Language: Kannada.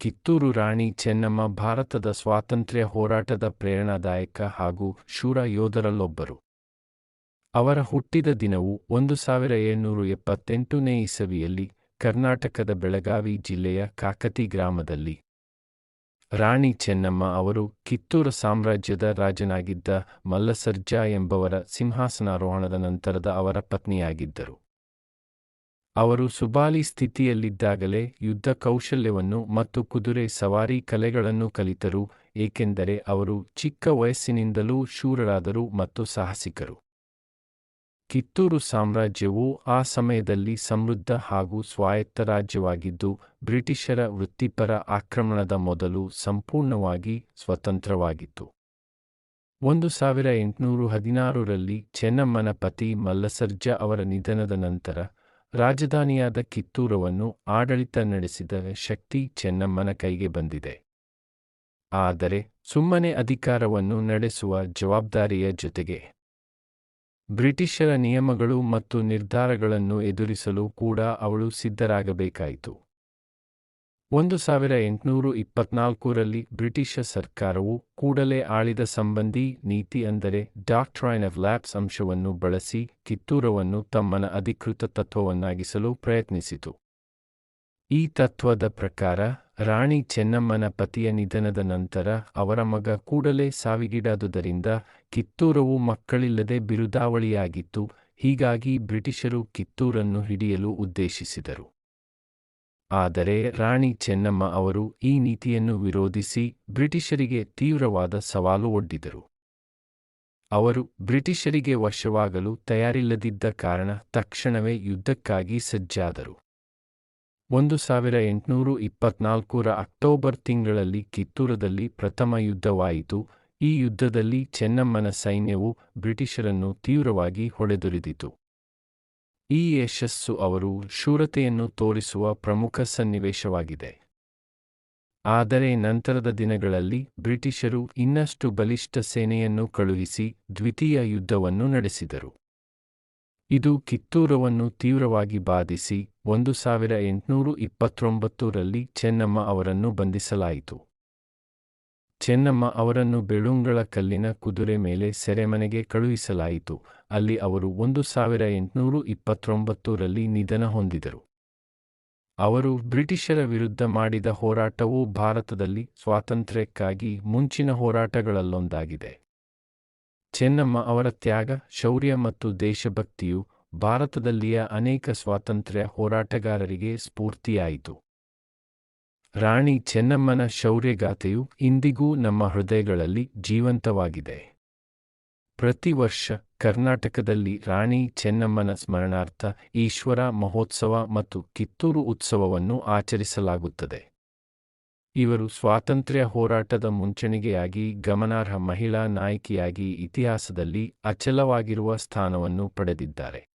ಕಿತ್ತೂರು ರಾಣಿ ಚೆನ್ನಮ್ಮ ಭಾರತದ ಸ್ವಾತಂತ್ರ್ಯ ಹೋರಾಟದ ಪ್ರೇರಣಾದಾಯಕ ಹಾಗೂ ಶೂರ ಯೋಧರಲ್ಲೊಬ್ಬರು. ಅವರ ಹುಟ್ಟಿದ ದಿನವು ಒಂದು ಸಾವಿರ ಏಳ್ನೂರು ಎಪ್ಪತ್ತೆಂಟನೇ ಇಸವಿಯಲ್ಲಿ ಕರ್ನಾಟಕದ ಬೆಳಗಾವಿ ಜಿಲ್ಲೆಯ ಕಾಕತಿ ಗ್ರಾಮದಲ್ಲಿ. ರಾಣಿ ಚೆನ್ನಮ್ಮ ಅವರು ಕಿತ್ತೂರು ಸಾಮ್ರಾಜ್ಯದ ರಾಜನಾಗಿದ್ದ ಮಲ್ಲಸರ್ಜಾ ಎಂಬವರ ಸಿಂಹಾಸನಾರೋಹಣದ ನಂತರದ ಅವರ ಪತ್ನಿಯಾಗಿದ್ದರು. ಅವರು ಸುಬಾಲಿ ಸ್ಥಿತಿಯಲ್ಲಿದ್ದಾಗಲೇ ಯುದ್ಧ ಕೌಶಲ್ಯವನ್ನು ಮತ್ತು ಕುದುರೆ ಸವಾರಿ ಕಲೆಗಳನ್ನು ಕಲಿತರು, ಏಕೆಂದರೆ ಅವರು ಚಿಕ್ಕ ವಯಸ್ಸಿನಿಂದಲೂ ಶೂರರಾದರು ಮತ್ತು ಸಾಹಸಿಕರು. ಕಿತ್ತೂರು ಸಾಮ್ರಾಜ್ಯವು ಆ ಸಮಯದಲ್ಲಿ ಸಮೃದ್ಧ ಹಾಗೂ ಸ್ವಾಯತ್ತ ರಾಜ್ಯವಾಗಿದ್ದು, ಬ್ರಿಟಿಷರ ವೃತ್ತಿಪರ ಆಕ್ರಮಣದ ಮೊದಲು ಸಂಪೂರ್ಣವಾಗಿ ಸ್ವತಂತ್ರವಾಗಿತ್ತು. ಒಂದು ಸಾವಿರ ಎಂಟುನೂರು ಹದಿನಾರರಲ್ಲಿ ಚೆನ್ನಮ್ಮನ ಪತಿ ಮಲ್ಲಸರ್ಜ ಅವರ ನಿಧನದ ನಂತರ ರಾಜಧಾನಿಯಾದ ಕಿತ್ತೂರವನ್ನು ಆಡಳಿತ ನಡೆಸಿದ ಶಕ್ತಿ ಚೆನ್ನಮ್ಮನ ಕೈಗೆ ಬಂದಿದೆ. ಆದರೆ ಸುಮ್ಮನೆ ಅಧಿಕಾರವನ್ನು ನಡೆಸುವ ಜವಾಬ್ದಾರಿಯ ಜೊತೆಗೆ ಬ್ರಿಟಿಷರ ನಿಯಮಗಳು ಮತ್ತು ನಿರ್ಧಾರಗಳನ್ನು ಎದುರಿಸಲು ಕೂಡ ಅವಳು ಸಿದ್ಧರಾಗಬೇಕಾಯಿತು. ಒಂದು ಸಾವಿರ ಎಂಟುನೂರು ಇಪ್ಪತ್ನಾಲ್ಕರಲ್ಲಿ ಬ್ರಿಟಿಷ ಸರ್ಕಾರವು ಕೂಡಲೇ ಆಳಿದ ಸಂಬಂಧಿ ನೀತಿ ಅಂದರೆ ಡಾಕ್ಟ್ರೈನ್ ಆಫ್ ಲ್ಯಾಬ್ಸ್ ಅಂಶವನ್ನು ಬಳಸಿ ಕಿತ್ತೂರವನ್ನು ತಮ್ಮನ ಅಧಿಕೃತ ತತ್ವವನ್ನಾಗಿಸಲು ಪ್ರಯತ್ನಿಸಿತು. ಈ ತತ್ವದ ಪ್ರಕಾರ, ರಾಣಿ ಚೆನ್ನಮ್ಮನ ಪತಿಯ ನಿಧನದ ನಂತರ ಅವರ ಮಗ ಕೂಡಲೇ ಸಾವಿಗೀಡಾದುದರಿಂದ ಕಿತ್ತೂರವು ಮಕ್ಕಳಿಲ್ಲದೆ ಬಿರುದಾವಳಿಯಾಗಿತ್ತು, ಹೀಗಾಗಿ ಬ್ರಿಟಿಷರು ಕಿತ್ತೂರನ್ನು ಹಿಡಿಯಲು ಉದ್ದೇಶಿಸಿದರು. ಆದರೆ ರಾಣಿ ಚೆನ್ನಮ್ಮ ಅವರು ಈ ನೀತಿಯನ್ನು ವಿರೋಧಿಸಿ ಬ್ರಿಟಿಷರಿಗೆ ತೀವ್ರವಾದ ಸವಾಲು ಒಡ್ಡಿದರು. ಅವರು ಬ್ರಿಟಿಷರಿಗೆ ವಶವಾಗಲು ತಯಾರಿಲ್ಲದಿದ್ದ ಕಾರಣ ತಕ್ಷಣವೇ ಯುದ್ಧಕ್ಕಾಗಿ ಸಜ್ಜಾದರು. ಒಂದು ಸಾವಿರ ಎಂಟುನೂರು ಇಪ್ಪತ್ನಾಲ್ಕರ ಅಕ್ಟೋಬರ್ ತಿಂಗಳಲ್ಲಿ ಕಿತ್ತೂರದಲ್ಲಿ ಪ್ರಥಮ ಯುದ್ಧವಾಯಿತು. ಈ ಯುದ್ಧದಲ್ಲಿ ಚೆನ್ನಮ್ಮನ ಸೈನ್ಯವು ಬ್ರಿಟಿಷರನ್ನು ತೀವ್ರವಾಗಿ ಹೊಡೆದುರಿದಿತು. ಈ ಯಶಸ್ಸು ಅವರು ಶೂರತೆಯನ್ನು ತೋರಿಸುವ ಪ್ರಮುಖ ಸನ್ನಿವೇಶವಾಗಿದೆ. ಆದರೆ ನಂತರದ ದಿನಗಳಲ್ಲಿ ಬ್ರಿಟಿಷರು ಇನ್ನಷ್ಟು ಬಲಿಷ್ಠ ಸೇನೆಯನ್ನು ಕಳುಹಿಸಿ ದ್ವಿತೀಯ ಯುದ್ಧವನ್ನು ನಡೆಸಿದರು. ಇದು ಕಿತ್ತೂರವನ್ನು ತೀವ್ರವಾಗಿ ಬಾಧಿಸಿ ಒಂದು ಸಾವಿರ ಎಂಟುನೂರು ಇಪ್ಪತ್ತೊಂಬತ್ತರಲ್ಲಿ ಚೆನ್ನಮ್ಮ ಅವರನ್ನು ಬಂಧಿಸಲಾಯಿತು. ಚೆನ್ನಮ್ಮ ಅವರನ್ನು ಬೆಳುಂಗಳ ಕಲ್ಲಿನ ಕುದುರೆ ಮೇಲೆ ಸೆರೆಮನೆಗೆ ಕಳುಹಿಸಲಾಯಿತು. ಅಲ್ಲಿ ಅವರು ಒಂದು ಸಾವಿರ ಎಂಟುನೂರು ಇಪ್ಪತ್ತೊಂಬತ್ತರಲ್ಲಿ ನಿಧನ ಹೊಂದಿದರು. ಅವರು ಬ್ರಿಟಿಷರ ವಿರುದ್ಧ ಮಾಡಿದ ಹೋರಾಟವು ಭಾರತದಲ್ಲಿ ಸ್ವಾತಂತ್ರ್ಯಕ್ಕಾಗಿ ಮುಂಚಿನ ಹೋರಾಟಗಳಲ್ಲೊಂದಾಗಿದೆ. ಚೆನ್ನಮ್ಮ ಅವರ ತ್ಯಾಗ, ಶೌರ್ಯ ಮತ್ತು ದೇಶಭಕ್ತಿಯು ಭಾರತದಲ್ಲಿಯ ಅನೇಕ ಸ್ವಾತಂತ್ರ್ಯ ಹೋರಾಟಗಾರರಿಗೆ ಸ್ಫೂರ್ತಿಯಾಯಿತು. ರಾಣಿ ಚೆನ್ನಮ್ಮನ ಶೌರ್ಯಗಾಥೆಯು ಇಂದಿಗೂ ನಮ್ಮ ಹೃದಯಗಳಲ್ಲಿ ಜೀವಂತವಾಗಿದೆ. ಪ್ರತಿ ವರ್ಷ ಕರ್ನಾಟಕದಲ್ಲಿ ರಾಣಿ ಚೆನ್ನಮ್ಮನ ಸ್ಮರಣಾರ್ಥ ಈಶ್ವರ ಮಹೋತ್ಸವ ಮತ್ತು ಕಿತ್ತೂರು ಉತ್ಸವವನ್ನು ಆಚರಿಸಲಾಗುತ್ತದೆ. ಇವರು ಸ್ವಾತಂತ್ರ್ಯ ಹೋರಾಟದ ಮುಂಚಣಿಗೆಯಾಗಿ ಗಮನಾರ್ಹ ಮಹಿಳಾ ನಾಯಕಿಯಾಗಿ ಇತಿಹಾಸದಲ್ಲಿ ಅಚಲವಾಗಿರುವ ಸ್ಥಾನವನ್ನು ಪಡೆದಿದ್ದಾರೆ.